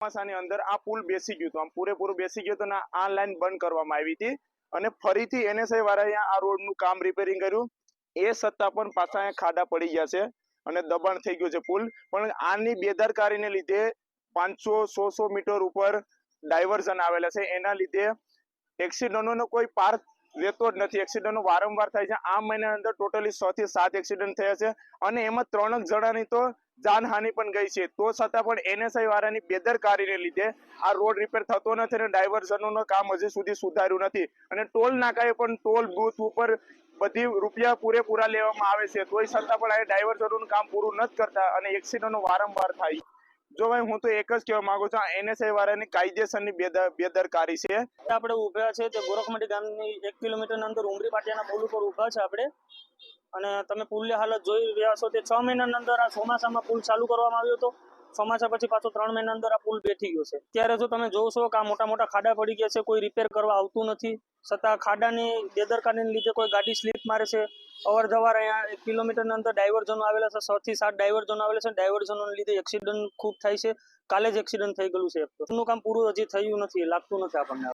ચોમાસાની અંદર આ પુલ બેસી ગયું હતું. આમ પૂરેપૂરું બેસી ગયું હતું આ લાઈન બંધ કરવામાં આવી હતી. અને ફરીથી એનએસઆઈ વાળાએ આ રોડનું કામ રિપેરિંગ કર્યું. એ સત્તા પણ પાછા ખાડા પડી ગયા છે અને દબાણ થઈ ગયું છે પુલ. પણ આની બેદરકારીને લીધે પાંચસો સો સો મીટર ઉપર ડાયવર્ઝન આવેલા છે. એના લીધે એક્સિડન્ટોનો કોઈ પાર રહેતો જ નથી. એક્સિડન્ટો વારંવાર થાય છે. આ મહિના અંદર ટોટલી છ થી સાત એક્સિડન્ટ થયા છે. અને એમાં ત્રણ જણાની તો જાનહાનિ પણ ગઈ છે. તો છતાં પણ એનએસઆઈ વાળાની બેદરકારીને લીધે આ રોડ રિપેર થતો નથી અને ડાયવર્ઝનનું કામ હજી સુધી સુધાર્યું નથી. અને ટોલ નાકાએ પણ ટોલ બૂથ ઉપર બધી રૂપિયા પૂરેપૂરા લેવામાં આવે છે. તોય છતાં પણ આ ડાયવર્ઝનનું કામ પૂરું નથી કરતા અને એક્સિડન્ટો વારંવાર થાય. જો ભાઈ, હું તો એક જ કહેવા માંગુ છું એનએસઆઈ વાળાની કાયદેસરની બેદરકારી છે. આપણે ઊભા છે, તે ગોરખમટી ગામની એક કિલોમીટરના અંદર ઉમરી પાટિયાના પુલ ઉપર ઊભા છે આપણે. અને તમે પુલની હાલત જોઈ રહ્યા છો તે છ મહિનાની અંદર આ ચોમાસામાં પુલ ચાલુ કરવામાં આવ્યો હતો. ચોમાસા પછી પાછો ત્રણ મહિના અંદર આ પુલ બેઠી ગયો છે. ત્યારે જો તમે જોશો કે આ મોટા મોટા ખાડા પડી ગયા છે, કોઈ રિપેર કરવા આવતું નથી. છતાં ખાડાની, બેદરકારીને લીધે કોઈ ગાડી સ્લીપ મારે છે. અવર જવર અહીંયા એક કિલોમીટરની અંદર ડાયવર્ઝનો આવેલા છે છ થી સાત ડાયવર્ઝનો આવેલા છે ડાયવર્ઝનોને લીધે એક્સિડન્ટ ખૂબ થાય છે. કાલે જ એક્સિડન્ટ થઈ ગયેલું છે એનું કામ પૂરું હજી થયું નથી, લાગતું નથી આપણને.